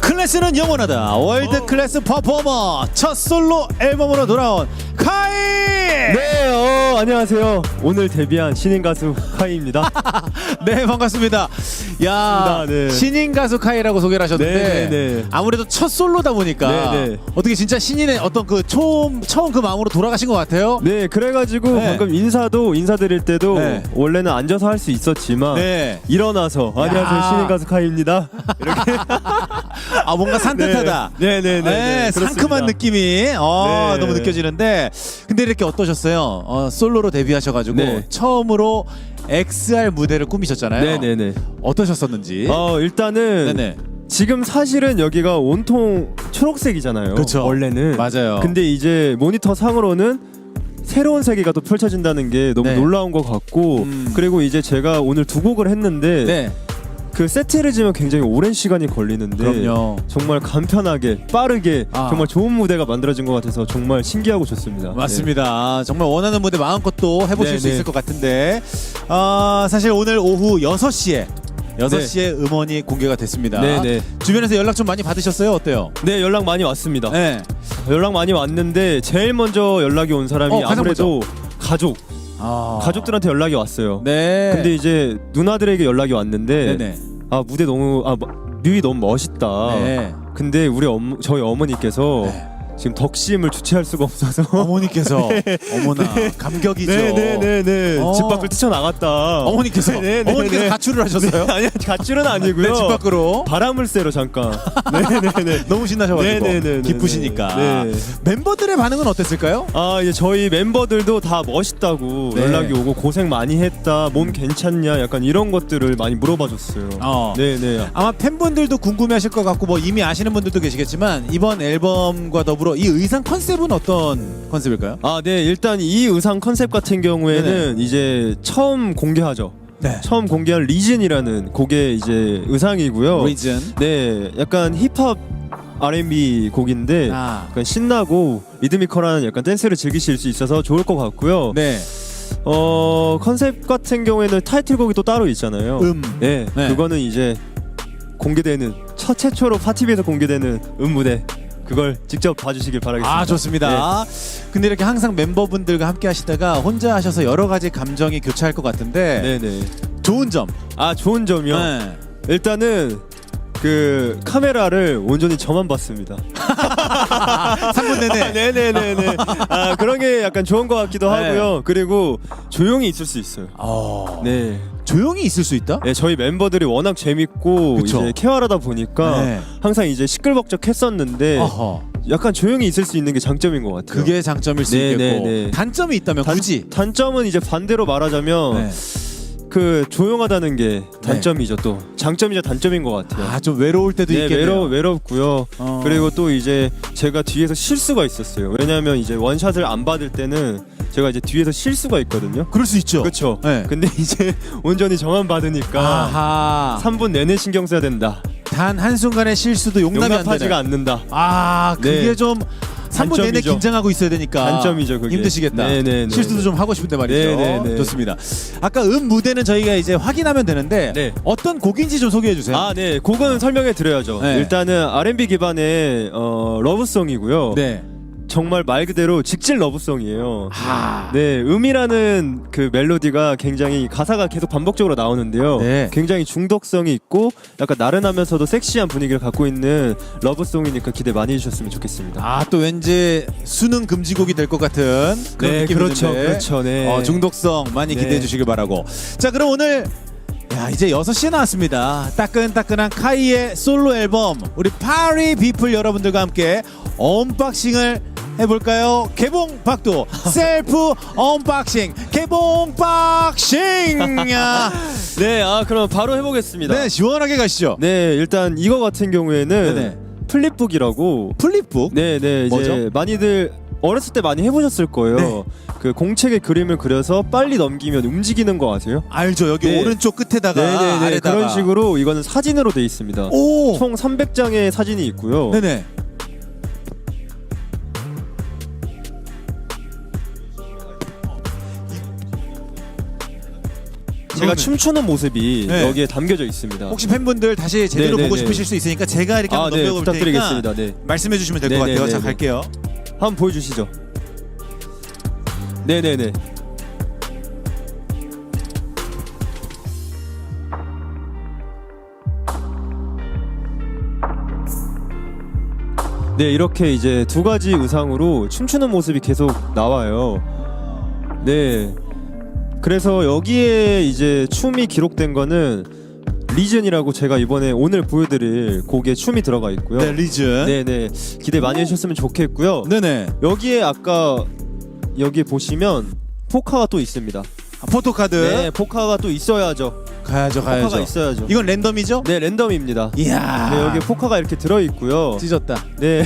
클래스는 영원하다. 월드 클래스 퍼포머. 첫 솔로 앨범으로 돌아온 카이 네, 어, 안녕하세요. 오늘 데뷔한 신인 가수 카이입니다. 네, 반갑습니다. 야 네. 신인 가수 카이라고 소개를 하셨는데 네, 네, 네. 아무래도 첫 솔로다 보니까 네, 네. 어떻게 진짜 신인의 어떤 그 처음 처음 그 마음으로 돌아가신 것 같아요. 네, 그래가지고 네. 방금 인사도 인사드릴 때도 네. 원래는 앉아서 할 수 있었지만 네. 일어나서 안녕하세요 신인 가수 카이입니다. 이렇게 아 뭔가 산뜻하다. 네, 네, 네, 네, 네, 상큼한 그렇습니다. 느낌이 어, 네. 너무 느껴지는데 근데 이렇게 어떠셨어요? 어, 솔로로 데뷔하셔가지고 네. 처음으로 XR 무대를 꾸미셨잖아요. 네, 네, 네. 어떠셨었는지. 어, 일단은 네네. 지금 사실은 여기가 온통 초록색이잖아요. 그쵸. 원래는 맞아요. 근데 이제 모니터 상으로는 새로운 세계가 또 펼쳐진다는 게 너무 네. 놀라운 것 같고 음. 그리고 이제 제가 오늘 두 곡을 했는데 네. 그 세트를 지면 굉장히 오랜 시간이 걸리는데 그럼요. 정말 간편하게 빠르게 아. 정말 좋은 무대가 만들어진 것 같아서 정말 신기하고 좋습니다. 맞습니다. 정말 원하는 무대 마음껏 또 해보실 네, 수 네. 있을 것 같은데 아 사실 오늘 오후 6시에 6시에 음원이 공개가 됐습니다. 네, 네. 주변에서 연락 좀 많이 받으셨어요? 어때요? 네 연락 많이 왔습니다. 네. 연락 많이 왔는데 제일 먼저 연락이 온 사람이 어, 가장 아무래도 가족 아. 가족들한테 연락이 왔어요. 네. 근데 이제 누나들에게 연락이 왔는데 네네. 아 무대 너무 아 뭐- 뮤이 너무 멋있다. 네. 근데 우리 어머, 저희 어머니께서 네. 지금 덕심을 주체할 수가 없어서 어머니께서 어머나 감격이죠. 네네네네 어. 집 밖을 뛰쳐나갔다. 어머니께서 네, 네, 어머니께서 네. 가출을 하셨어요? 네, 아니 가출은 아니고요. 네, 집 밖으로 바람을 쐬러 잠깐. 네네네. 너무 신나셔가지고 네네네네. 기쁘시니까 네. 멤버들의 반응은 어땠을까요? 아 이제 저희 멤버들도 다 멋있다고 네. 연락이 오고 고생 많이 했다. 몸 괜찮냐? 약간 이런 것들을 많이 물어봐줬어요. 어. 네네. 아마 팬분들도 궁금해하실 것 같고 뭐 이미 아시는 분들도 계시겠지만 이번 앨범과 더불어 이 의상 컨셉은 어떤 컨셉일까요? 아, 네. 일단 이 의상 컨셉 같은 경우에는 이제 처음 공개하죠. 네. 처음 공개한 리즌이라는 곡의 이제 의상이고요. 리즌. 네, 약간 힙합 R&B 곡인데 아. 약간 신나고 리드미컬한 약간 댄스를 즐기실 수 있어서 좋을 것 같고요. 네. 어 컨셉 같은 경우에는 타이틀곡이 또 따로 있잖아요. 음. 네, 네. 그거는 이제 공개되는 첫 최초로 파티비에서 공개되는 음 무대 그걸 직접 봐주시길 바라겠습니다. 아 좋습니다. 근데 이렇게 항상 멤버분들과 함께 하시다가 혼자 하셔서 여러 가지 감정이 교차할 것 같은데 네, 네. 좋은 점. 아 좋은 점이요. 네. 일단은 그 카메라를 온전히 저만 봤습니다. 3분 내내. 네네네네. 아 그런 게 약간 좋은 것 같기도 네. 하고요. 그리고 조용히 있을 수 있어요. 어. 네. 조용히 있을 수 있다? 네, 저희 멤버들이 워낙 재밌고 그쵸. 이제 케어하다 보니까 네. 항상 이제 시끌벅적했었는데 어허. 약간 조용히 있을 수 있는 게 장점인 것 같아요. 그게 장점일 수 네, 있겠고 네, 네. 단점이 있다면 단, 굳이. 단점은 이제 반대로 말하자면 네. 그 조용하다는 게 단점이죠 또 장점이자 단점인 것 같아요. 아 좀 외로울 때도 네, 있겠네요. 외로 외롭고요. 어. 그리고 또 이제 제가 뒤에서 실수가 있었어요. 왜냐하면 이제 원샷을 안 받을 때는 제가 이제 뒤에서 실수가 있거든요. 그럴 수 있죠. 그렇죠. 네. 근데 이제 온전히 저만 받으니까 아하. 3분 내내 신경 써야 된다. 단 한순간의 실수도 용납이 안 되네. 용납하지가 않는다. 아 그게 네. 좀 3분 내내 단점이죠. 긴장하고 있어야 되니까 단점이죠, 그게. 힘드시겠다 네네네. 실수도 좀 하고 싶은데 말이죠 네네네. 좋습니다 아까 음 무대는 저희가 이제 확인하면 되는데 네. 어떤 곡인지 좀 소개해 주세요 아, 네. 곡은 설명해 드려야죠. 네. 일단은 R&B 기반의 어, 러브송이고요. 네. 정말 말 그대로 직질 러브송이에요. 아. 네, 음이라는 그 멜로디가 굉장히 가사가 계속 반복적으로 나오는데요. 네. 굉장히 중독성이 있고 약간 나른하면서도 섹시한 분위기를 갖고 있는 러브송이니까 기대 많이 해주셨으면 좋겠습니다. 아 또 왠지 수능 금지곡이 될 것 같은 그런 네, 느낌이 그렇죠, 드는데 그렇죠, 네. 어, 중독성 많이 네. 기대해 주시길 바라고 자 그럼 오늘 야 이제 6시에 나왔습니다 따끈따끈한 카이의 솔로 앨범 우리 파리 비플 여러분들과 함께 언박싱을 해볼까요? 개봉 박도 셀프 언박싱 개봉 박싱 야. 네, 아 그럼 바로 해보겠습니다. 네 시원하게 가시죠 네, 일단 이거 같은 경우에는 네네. 플립북이라고 플립북 네, 네, 이제 뭐죠? 많이들 어렸을 때 많이 해보셨을 거예요. 네. 그 공책에 그림을 그려서 빨리 넘기면 움직이는 거 아세요? 알죠 여기 네. 오른쪽 끝에다가 네네네 아래다가 그런 식으로 이거는 사진으로 돼 있습니다. 오 총 300장의 사진이 있고요. 네네 제가 네. 춤추는 모습이 네. 여기에 담겨져 있습니다. 혹시 팬분들 다시 제대로 네, 네, 보고 네. 싶으실 수 있으니까 제가 이렇게 아, 한번 네, 넘겨볼 테니까 부탁드리겠습니다. 네. 말씀해 주시면 될 것 네, 같아요. 네, 자 네, 갈게요. 한번 보여주시죠. 네네네. 네 이렇게 이제 두 가지 의상으로 춤추는 모습이 계속 나와요. 네. 그래서 여기에 이제 춤이 기록된 거는 리즌이라고 제가 이번에 오늘 보여드릴 곡에 춤이 들어가 있고요. 네 리즌. 네네 기대 많이 해주셨으면 좋겠고요. 네네. 여기에 아까 여기 보시면 포카가 또 있습니다. 아, 포토카드 네, 포카가 또 있어야죠. 가야죠 포카가 가야죠. 있어야죠. 이건 랜덤이죠? 네, 랜덤입니다. 이야. 네, 여기 포카가 이렇게 들어 있고요. 찢었다. 네,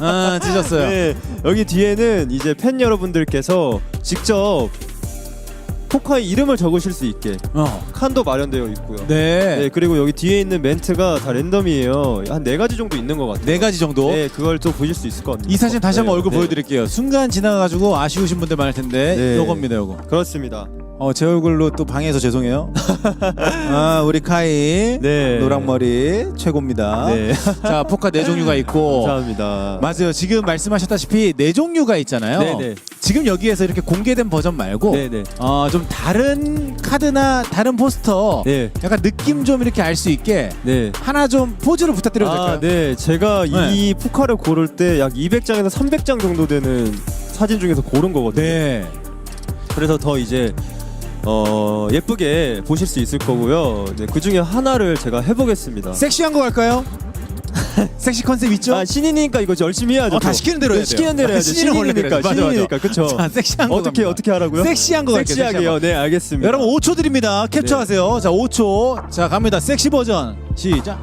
아 찢었어요. 네, 여기 뒤에는 이제 팬 여러분들께서 직접 포카의 이름을 적으실 수 있게 어. 칸도 마련되어 있고요. 네. 네, 그리고 여기 뒤에 있는 멘트가 다 랜덤이에요. 한 네 가지 정도 있는 것 같아요. 네 가지 정도. 네, 그걸 또 보실 수 있을 것 같아요. 이 사진 다시 한번 네, 얼굴 네. 보여드릴게요. 순간 지나가가지고 아쉬우신 분들 많을 텐데 네. 요겁니다 요거. 그렇습니다. 어, 제 얼굴로 또 방해해서 죄송해요. 아 우리 카이 네. 노랑머리 최고입니다. 네. 자 포카 네 종류가 있고 감사합니다. 맞아요. 지금 말씀하셨다시피 네 종류가 있잖아요. 네네. 지금 여기에서 이렇게 공개된 버전 말고 네네. 어, 좀 다른 카드나 다른 포스터 네. 약간 느낌 좀 이렇게 알 수 있게 네. 하나 좀 포즈를 부탁드려도 될까요? 아, 네. 제가 네. 이 푸카를 고를 때 약 200장에서 300장 정도 되는 사진 중에서 고른 거거든요. 네. 그래서 더 이제 어, 예쁘게 보실 수 있을 거고요. 네, 그 중에 하나를 제가 해보겠습니다. 섹시한 거 갈까요? 섹시 컨셉 있죠? 아 신인이니까 이거 열심히 해야죠. 어, 다 또. 시키는 대로 해야 네, 시키는 대로 돼요. 해야죠. 신인은 원래 신인이니까. 맞아, 맞아. 신인이니까 그쵸. 자, 섹시한 거 어떻게 갑니다. 어떻게 하라고요? 섹시한 거 갈게요. 섹시한 섹시하게요. 거. 네 알겠습니다. 여러분 5초 드립니다. 캡처하세요. 자, 5초. 자, 갑니다. 섹시 버전. 시작.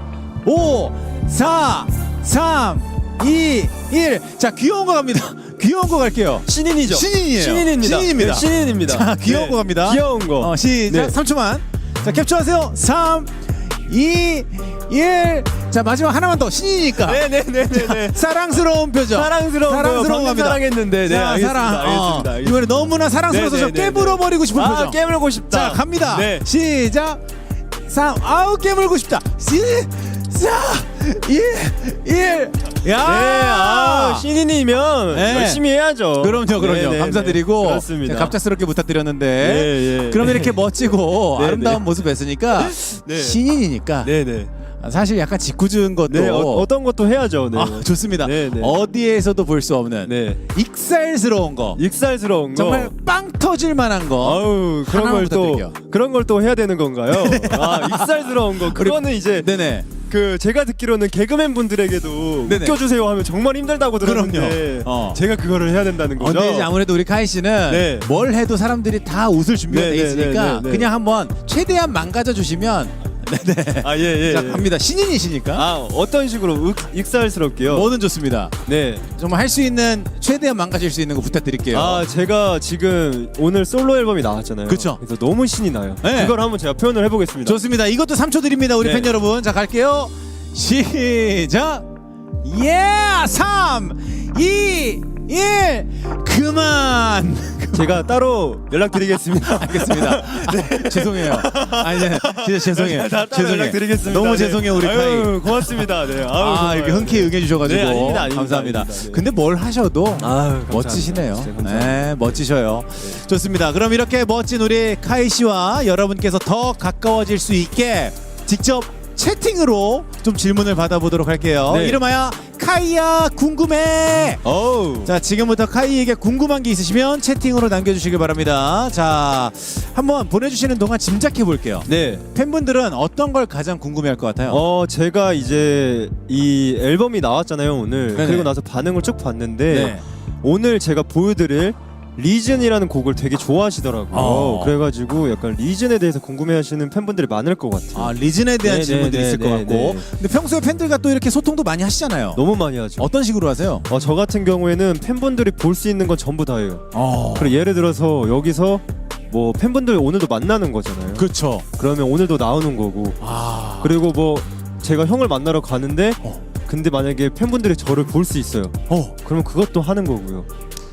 5 4 3 2 1. 자, 귀여운 거 갑니다. 귀여운 거 갈게요. 신인이죠. 신인이에요. 신인입니다. 신인입니다. 네, 신인입니다. 자, 귀여운 거 갑니다. 귀여운 거. 어, 시작. 네. 3초만. 자, 캡처하세요. 3 2 1. 자, 마지막 하나만 더. 신이니까. 네네네네. 사랑스러운 표정. 사랑스러운 사랑스러운 거. 방금 겁니다. 사랑했는데. 네 자, 알겠습니다. 사랑. 알겠습니다. 어, 알겠습니다. 이번에 너무나 사랑스러워서 네, 좀 네, 네, 깨물어 버리고 싶은 아 표정. 깨물고 싶다. 자, 갑니다. 네. 시작. 3 아우 깨물고 싶다. 4 1 1 야! 네, 아, 신인이면 네. 열심히 해야죠. 그럼요, 그럼요. 네, 네, 감사드리고 네. 그렇습니다. 제가 갑작스럽게 부탁드렸는데 네, 예. 그럼 이렇게 멋지고 네, 아름다운 네. 모습 뵀으니까 네. 신인이니까 네, 네. 사실 약간 짓궂은 것도 네, 어, 어떤 것도 해야죠. 네. 아, 좋습니다. 네, 네. 어디에서도 볼 수 없는 네. 익살스러운 거 익살스러운 거. 정말 빵 터질 만한 거 아우 그런 하나만 걸또 부탁드릴게요. 그런 걸 또 해야 되는 건가요? 아 익살스러운 거 그거는 이제 네네 그 제가 듣기로는 개그맨 분들에게도 네네. 웃겨주세요 하면 정말 힘들다고 들었는데 그럼요. 어. 제가 그거를 해야 된다는 어, 거죠. 근데 이제 아무래도 우리 카이 씨는 네. 뭘 해도 사람들이 다 웃을 준비가 네, 돼 네, 있으니까 네, 네, 네. 그냥 한번 최대한 망가져 주시면 네네 아 예 예. 자 예. 갑니다 신인이시니까 아 어떤 식으로 윽, 익살스럽게요? 뭐든 좋습니다 네. 정말 할 수 있는 최대한 망가질 수 있는 거 부탁드릴게요 아 제가 지금 오늘 솔로 앨범이 나왔잖아요. 그쵸. 그래서 너무 신이 나요. 네. 그걸 한번 제가 표현을 해보겠습니다. 좋습니다 이것도 3초 드립니다 우리 네. 팬 여러분 자 갈게요 시작 예 3 2 1 그만 제가 따로 연락드리겠습니다. 알겠습니다. 아, 죄송해요. 아니, 네, 진짜 죄송해요. 네. 따로 죄송해요. 연락드리겠습니다. 너무 네. 죄송해요, 우리 카이. 아유, 고맙습니다. 네. 아유, 아. 이렇게 흔쾌히 응해주셔가지고 네, 아닙니다, 아닙니다, 감사합니다. 아닙니다. 네. 근데 뭘 하셔도 아유. 멋지시네요. 진짜 감사합니다. 네, 멋지셔요. 좋습니다. 그럼 이렇게 멋진 우리 카이 씨와 여러분께서 더 가까워질 수 있게 직접 채팅으로 좀 질문을 받아보도록 할게요. 네. 이름하여 카이야 궁금해. 어우. 자 지금부터 카이에게 궁금한 게 있으시면 채팅으로 남겨주시기 바랍니다. 자 한번 보내주시는 동안 짐작해 볼게요. 네. 팬분들은 어떤 걸 가장 궁금해할 것 같아요? 어 제가 이제 이 앨범이 나왔잖아요 오늘 네네. 그리고 나서 반응을 쭉 봤는데 네. 오늘 제가 보여드릴 리즌이라는 곡을 되게 좋아하시더라고요. 어. 그래가지고 약간 리즌에 대해서 궁금해하시는 팬분들이 많을 것 같아요. 아 리즌에 대한 네, 질문들이 네, 있을 네, 것 네, 같고 네. 근데 평소에 팬들과 또 이렇게 소통도 많이 하시잖아요. 너무 많이 하죠. 어떤 식으로 하세요? 어, 저 같은 경우에는 팬분들이 볼 수 있는 건 전부 다예요. 어. 그리고 예를 들어서 여기서 뭐 팬분들 오늘도 만나는 거잖아요. 그렇죠. 그러면 오늘도 나오는 거고 아 그리고 뭐 제가 형을 만나러 가는데 어. 근데 만약에 팬분들이 저를 볼 수 있어요. 어. 그러면 그것도 하는 거고요.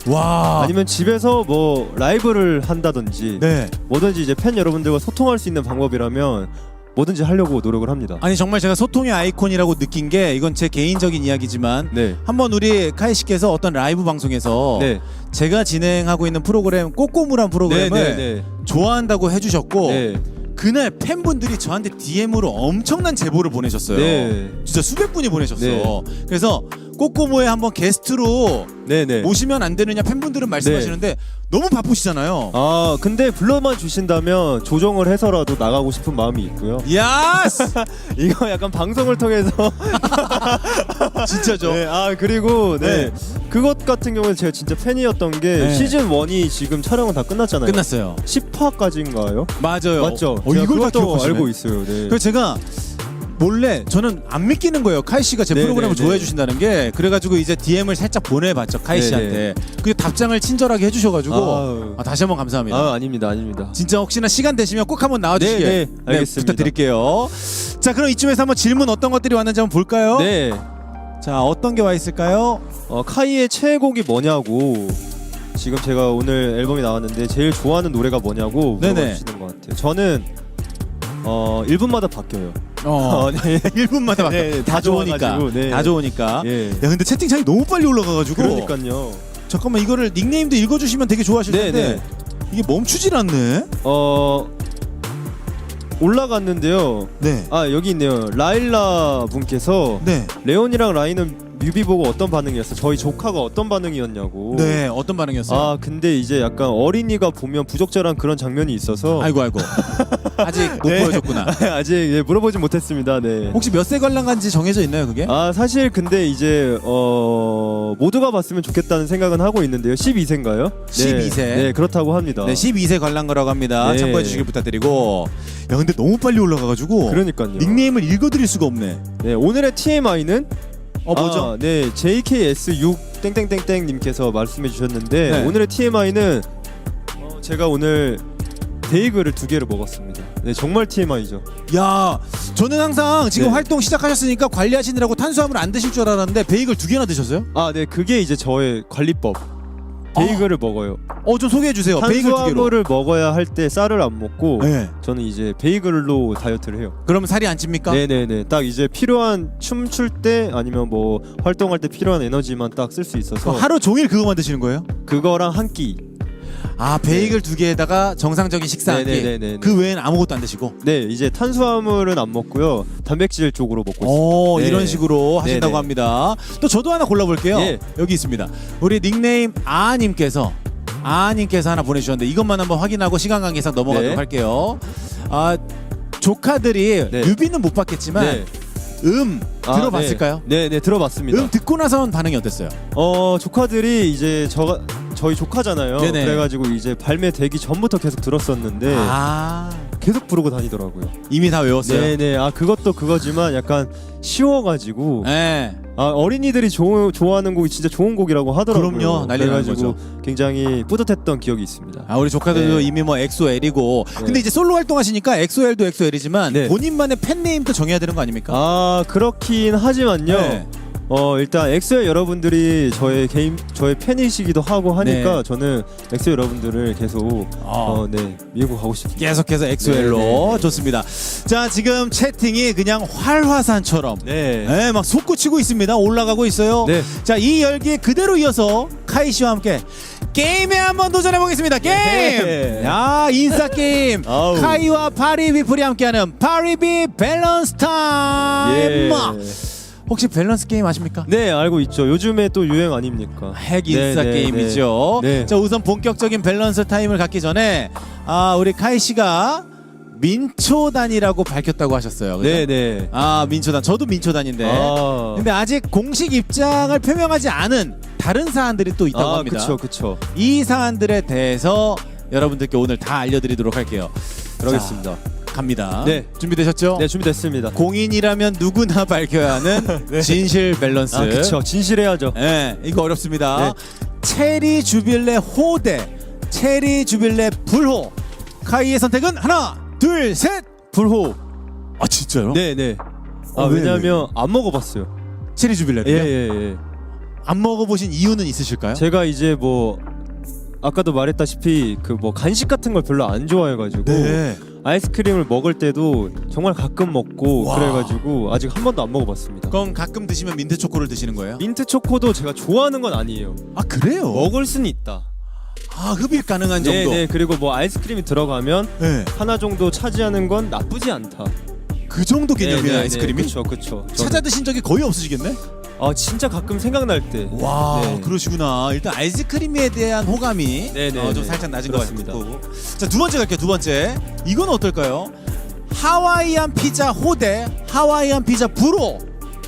와. 아니면 집에서 뭐 라이브를 한다든지 네. 뭐든지 이제 팬 여러분들과 소통할 수 있는 방법이라면 뭐든지 하려고 노력을 합니다. 아니 정말 제가 소통의 아이콘이라고 느낀 게 이건 제 개인적인 이야기지만 네. 한번 우리 카이 씨께서 어떤 라이브 방송에서 네. 제가 진행하고 있는 프로그램 꼬꼬무란 프로그램을 네, 네, 좋아한다고 해주셨고 네. 그날 팬분들이 저한테 DM으로 엄청난 제보를 보내셨어요. 네. 진짜 수백 분이 보내셨어. 네. 그래서 꼬꼬모에 한번 게스트로 네, 네. 모시면 안 되느냐 팬분들은 말씀하시는데 너무 바쁘시잖아요. 아, 근데 불러만 주신다면 조정을 해서라도 나가고 싶은 마음이 있고요. 야스! 이거 약간 방송을 통해서 진짜죠. 네, 아 그리고 네. 그것 같은 경우는 제가 진짜 팬이었던 게 네. 시즌 1이 지금 촬영은 다 끝났잖아요. 끝났어요. 10화까지인가요? 맞아요. 맞죠? 어, 제가 이걸 다 그것도 기억하시네. 알고 있어요. 네. 그래서 제가 몰래 저는 안 믿기는 거예요. 카이 씨가 제 네, 프로그램을 네, 좋아해 네. 주신다는 게 그래가지고 이제 DM을 살짝 보내봤죠 카이 네, 씨한테. 그 답장을 친절하게 해주셔가지고 아유. 아, 다시 한번 감사합니다. 아 아닙니다, 아닙니다. 진짜 혹시나 시간 되시면 꼭 한번 나와주시게 네, 네, 알겠습니다. 부탁드릴게요. 자 그럼 이쯤에서 한번 질문 어떤 것들이 왔는지 한번 볼까요? 네, 자 어떤 게 와 있을까요? 어, 카이의 최애곡이 뭐냐고 지금 제가 오늘 앨범이 나왔는데 제일 좋아하는 노래가 뭐냐고 네네. 물어보시는 것 같아요. 저는 어 1분마다 바뀌어요. 어, 네. 1분마다 바뀌어. 네, 네, 다다 좋으니까. 좋아가지고, 네. 다 좋으니까. 예. 야 근데 채팅창이 너무 빨리 올라가가지고 그러니까요. 잠깐만 이거를 닉네임도 읽어주시면 되게 좋아하실 네, 텐데 네. 이게 멈추질 않네. 어 올라갔는데요. 네. 아 여기 있네요. 라일라 분께서 네. 레온이랑 라인은 뮤비 보고 어떤 반응이었어? 저희 조카가 어떤 반응이었냐고. 네. 어떤 반응이었어요? 아 근데 이제 약간 어린이가 보면 부적절한 그런 장면이 있어서 아 이고 아이고. 아직 못 네. 보여줬구나. 아직 예, 물어보진 못했습니다. 네. 혹시 몇 세 관람간지 정해져 있나요 그게? 아 사실 근데 이제 어 모두가 봤으면 좋겠다는 생각은 하고 있는데요. 12세인가요? 12세. 네, 그렇다고 합니다. 네, 12세 관람가라고 합니다. 네. 참고해 주시길 부탁드리고. 야, 근데 너무 빨리 올라가가지고 그러니까요. 닉네임을 읽어드릴 수가 없네. 네, 오늘의 TMI는 어 뭐죠? 아, 네, JKS6 땡땡땡땡 님께서 말씀해 주셨는데 네. 오늘의 TMI는 어, 제가 오늘 베이글을 두 개를 먹었습니다. 네, 정말 TMI죠. 야, 저는 항상 지금 네. 활동 시작하셨으니까 관리하시느라고 탄수화물 안 드실 줄 알았는데 베이글 두 개나 드셨어요? 아, 네, 그게 이제 저의 관리법. 베이글을 먹어요. 어, 좀 소개해 주세요. 베이글 두 개로. 탄수화물을 먹어야 할 때 쌀을 안 먹고 네. 저는 이제 베이글로 다이어트를 해요. 그러면 살이 안 찝니까? 네네네. 딱 이제 필요한 춤출 때 아니면 뭐 활동할 때 필요한 에너지만 딱 쓸 수 있어서 그럼 하루 종일 그거만 드시는 거예요? 그거랑 한 끼. 아, 베이글 두 개에다가 정상적인 식사 한 끼. 네네네네네. 그 외에는 아무것도 안 드시고. 네, 이제 탄수화물은 안 먹고요. 단백질 쪽으로 먹고 있습니다. 오, 네. 이런 식으로 하신다고 네네. 합니다. 또 저도 하나 골라볼게요. 예. 여기 있습니다. 우리 닉네임 아님께서 아님께서 하나 보내주셨는데 이것만 한번 확인하고 시간 관계상 넘어가도록 네. 할게요. 아 조카들이 네. 뮤비는 못 봤겠지만 네. 음 아, 들어봤을까요? 네, 네, 들어봤습니다. 음 듣고 나선 반응이 어땠어요? 어, 조카들이 이제 저 저희 조카잖아요. 네네. 그래가지고 이제 발매되기 전부터 계속 들었었는데 아 계속 부르고 다니더라고요. 이미 다 외웠어요. 네, 네. 아 그것도 그거지만 약간 쉬워가지고 네. 아 어린이들이 조, 좋아하는 곡이 진짜 좋은 곡이라고 하더라고요. 그럼요. 난리 나는 그래가지고 굉장히 뿌듯했던 기억이 있습니다. 아 우리 조카들도 네. 이미 뭐 엑소엘이고 네. 근데 이제 솔로 활동하시니까 엑소엘도 엑소엘이지만 네. 본인만의 팬네임도 정해야 되는 거 아닙니까? 아 그렇긴 하지만요. 네. 어 일단 엑소의 여러분들이 저의 개인 저의 팬이시기도 하고 하니까 네. 저는 엑소 여러분들을 계속 아. 어네 밀고 가고 싶습니다. 계속해서 엑소엘로 네, 네, 네. 좋습니다. 자 지금 채팅이 그냥 활화산처럼 네. 네, 막 솟구치고 있습니다. 올라가고 있어요. 네. 자 이 열기 그대로 이어서 카이 씨와 함께 게임에 한번 도전해 보겠습니다. 게임. 네. 야 인싸 게임. 아우. 카이와 파리 비플이 함께하는 파리비 밸런스 타임. 예. 혹시 밸런스 게임 아십니까? 네 알고 있죠. 요즘에 또 유행 아닙니까? 핵 인싸 네, 네, 게임이죠. 네. 네. 자 우선 본격적인 밸런스 타임을 갖기 전에 아 우리 카이 씨가 민초단이라고 밝혔다고 하셨어요. 그죠? 네네. 아 민초단 저도 민초단인데 아. 근데 아직 공식 입장을 표명하지 않은 다른 사안들이 또 있다고 아 합니다. 그쵸 그쵸. 이 사안들에 대해서 여러분들께 오늘 다 알려드리도록 할게요. 그러겠습니다. 자, 갑니다. 네. 준비되셨죠? 네 준비됐습니다. 공인이라면 누구나 밝혀야 하는 진실 밸런스. 아 그쵸 진실해야죠. 네, 이거 어렵습니다. 네. 체리 주빌레 호대, 체리 주빌레 불호. 카이의 선택은 하나, 둘, 셋. 불호. 아 진짜요? 네네. 아 어, 왜, 왜냐면 안 먹어봤어요. 체리 주빌레요. 예예 예. 안 먹어보신 이유는 있으실까요? 제가 이제 뭐 아까도 말했다시피 그 뭐 간식 같은 걸 별로 안 좋아해가지고 네. 아이스크림을 먹을 때도 정말 가끔 먹고 와. 그래가지고 아직 한 번도 안 먹어봤습니다. 그럼 가끔 드시면 민트 초코를 드시는 거예요? 민트 초코도 제가 좋아하는 건 아니에요. 아 그래요? 먹을 수는 있다. 아 흡입 가능한 정도. 네, 네. 그리고 뭐 아이스크림이 들어가면 네. 하나 정도 차지하는 건 나쁘지 않다. 그 정도 개념이에요 아이스크림이? 그렇죠, 그렇죠. 찾아 드신 적이 거의 없으시겠네? 아 진짜 가끔 생각날 때. 와 네. 그러시구나. 일단 아이스크림에 대한 호감이 네, 네, 어, 좀 네. 살짝 낮은 그렇습니다. 것 같고. 자두 번째 갈게요. 두 번째. 이건 어떨까요? 하와이안 피자 호대 하와이안 피자 브로.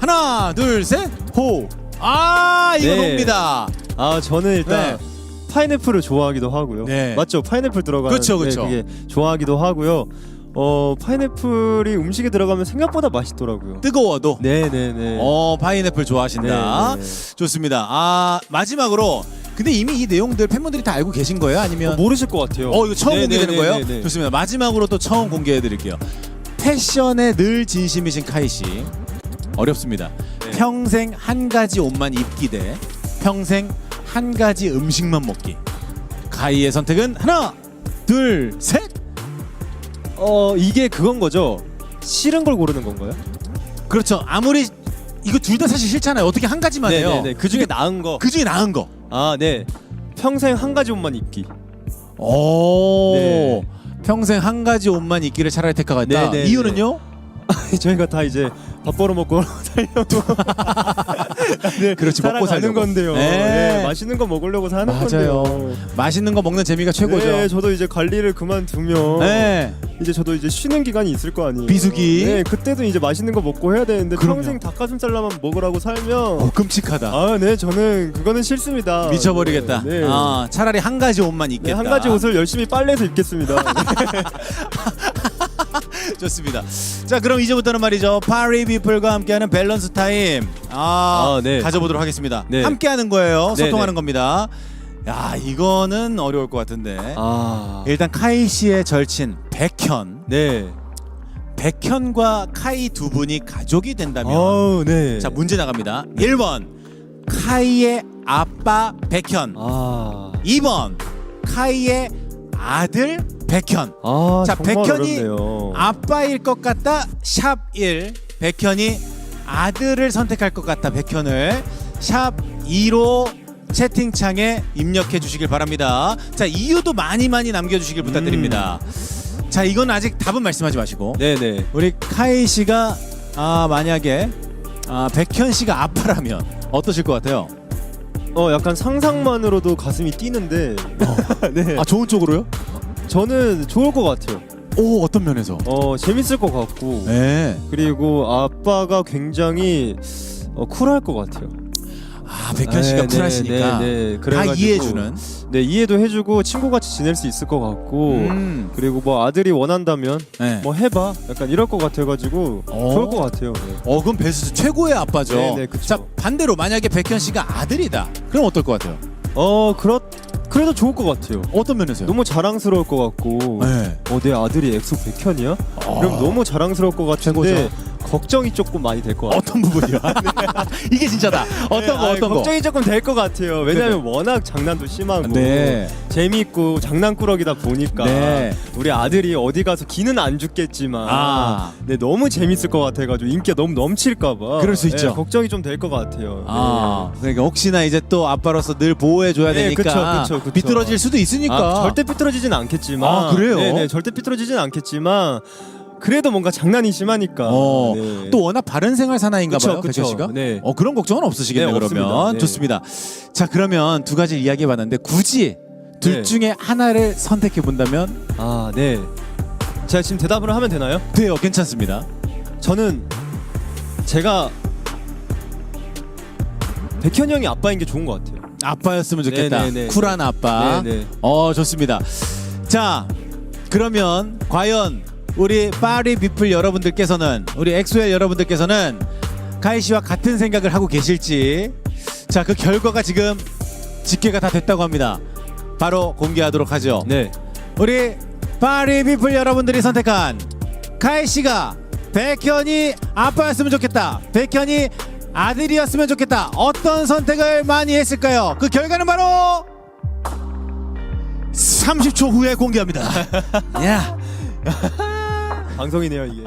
하나 둘 셋. 호. 아 이거 네. 옵니다. 아 저는 일단 파인애플을 좋아하기도 하고요. 네. 맞죠? 파인애플 들어가는 그쵸, 그쵸. 네, 그게 좋아하기도 하고요. 어 파인애플이 음식에 들어가면 생각보다 맛있더라고요. 뜨거워도. 네네네. 어 파인애플 좋아하신다. 네, 네. 좋습니다. 아 마지막으로 근데 이미 이 내용들 팬분들이 다 알고 계신 거예요? 아니면 어, 모르실 것 같아요. 어 이거 처음 네, 공개되는 네, 거예요? 네, 네. 좋습니다. 마지막으로 또 처음 공개해 드릴게요. 패션에 늘 진심이신 카이 씨. 어렵습니다. 네. 평생 한 가지 옷만 입기 대 평생 한 가지 음식만 먹기. 카이의 선택은 하나, 둘, 셋. 어 이게 그건 거죠. 싫은 걸 고르는 건가요? 그렇죠. 아무리 이거 둘 다 사실 싫잖아요. 어떻게 한 가지만 해요? 네네네. 그 중에 나은 거. 그 중에 나은 거. 아 네. 평생 한 가지 옷만 입기. 오. 네. 평생 한 가지 옷만 입기를 차라리 택하겠다. 네, 네, 이유는요? 저희가 다 이제 밥 벌어 먹고 살려고. 네, 그렇지, 먹고 살려고. 건데요. 네. 네, 맛있는 거 먹으려고 사는 맞아요. 건데요. 맛있는 거 먹는 재미가 최고죠. 네, 저도 이제 관리를 그만두면 네. 이제 저도 이제 쉬는 기간이 있을 거 아니에요. 비수기. 네, 그때도 이제 맛있는 거 먹고 해야 되는데 그럼요. 평생 닭가슴살만 먹으라고 살면 어, 끔찍하다. 아, 네, 저는 그거는 싫습니다. 미쳐버리겠다. 네. 네. 아, 차라리 한 가지 옷만 네, 입겠다. 한 가지 옷을 열심히 빨래해서 입겠습니다. 좋습니다. 자, 그럼 이제부터는 말이죠. 파리 비플과 함께하는 밸런스 타임. 아, 아, 네. 가져보도록 하겠습니다. 네. 함께하는 거예요. 네, 소통하는 네. 겁니다. 야, 이거는 어려울 것 같은데. 아, 일단 카이 씨의 절친 백현. 네. 백현과 카이 두 분이 가족이 된다면 아우, 네. 자 문제 나갑니다. 1번 카이의 아빠 백현. 아, 2번 카이의 아들 백현. 아, 자, 정말 백현이 어렵네요. 아빠일 것 같다 샵 1. 백현이 아들을 선택할 것 같다 백현을 샵 2로 채팅창에 입력해 주시길 바랍니다. 자 이유도 많이 많이 남겨 주시길 부탁드립니다. 자 이건 아직 답은 말씀하지 마시고 네네. 우리 카이 씨가 아 만약에 아 백현 씨가 아빠라면 어떠실 것 같아요? 어, 약간 상상만으로도 가슴이 뛰는데. 네. 아 좋은 쪽으로요? 저는 좋을 것 같아요. 오 어떤 면에서? 어, 재밌을 것 같고. 네. 그리고 아빠가 굉장히 어, 쿨할 것 같아요. 아 백현 씨가 네, 쿨하시니까 네, 네. 다 그래가지고 이해해주는. 네 이해도 해주고 친구같이 지낼 수 있을 것 같고 음. 그리고 뭐 아들이 원한다면 네. 뭐 해봐 약간 이럴 것 같아가지고 어. 좋을 것 같아요. 네. 어 그럼 베스트 최고의 아빠죠. 네, 네, 그쵸. 자 반대로 만약에 백현 씨가 아들이다. 그럼 어떨 것 같아요? 어 그렇 그래도 좋을 것 같아요. 어떤 면에서요? 너무 자랑스러울 것 같고 네. 어 내 아들이 엑소 백현이야? 그럼 너무 자랑스러울 것 같은데 최고죠. 걱정이 조금 많이 될 것 같아요. 어떤 부분이요? 이게 진짜다. 어떤 네, 거 아니, 어떤 거? 걱정이 조금 될 것 같아요. 왜냐하면 워낙 장난도 심하고 네. 재미있고 장난꾸러기다 보니까 네. 우리 아들이 어디 가서 기는 안 죽겠지만 아. 네, 너무 재밌을 것 같아가지고 인기가 너무 넘칠까봐 그럴 수 있죠. 걱정이 좀 될 것 같아요. 아, 그러니까 혹시나 이제 또 아빠로서 늘 보호해 줘야 네, 되니까 그쵸, 그쵸, 그쵸. 비뚤어질 수도 네. 있으니까. 아, 절대 삐뚤어지진 않겠지만 아, 그래요? 네 네 절대 삐뚤어지진 않겠지만 그래도 뭔가 장난이 심하니까 어, 네. 또 워낙 바른 생활 사나이인가 그쵸, 봐요, 그쵸. 백현 씨가. 네. 어, 그런 걱정은 없으시겠네요, 네, 그러면. 없습니다. 네. 좋습니다. 자, 그러면 두 가지 이야기해 봤는데 굳이 둘 네. 중에 하나를 선택해 본다면 아 네. 제가 지금 대답을 하면 되나요? 돼요. 괜찮습니다. 저는 제가 백현 형이 아빠인 게 좋은 것 같아요. 아빠였으면 좋겠다. 네, 네, 네. 쿨한 아빠. 네 네. 어, 좋습니다. 자, 그러면 과연 우리 파리 비플 여러분들께서는 우리 엑소엘 여러분들께서는 가희 씨와 같은 생각을 하고 계실지 자, 그 결과가 지금 집계가 다 됐다고 합니다. 바로 공개하도록 하죠. 네. 우리 파리 비플 여러분들이 선택한 가희 씨가 백현이 아빠였으면 좋겠다. 백현이 아들이었으면 좋겠다. 어떤 선택을 많이 했을까요? 그 결과는 바로 30초 후에 공개합니다. 야. 방송이네요 이게.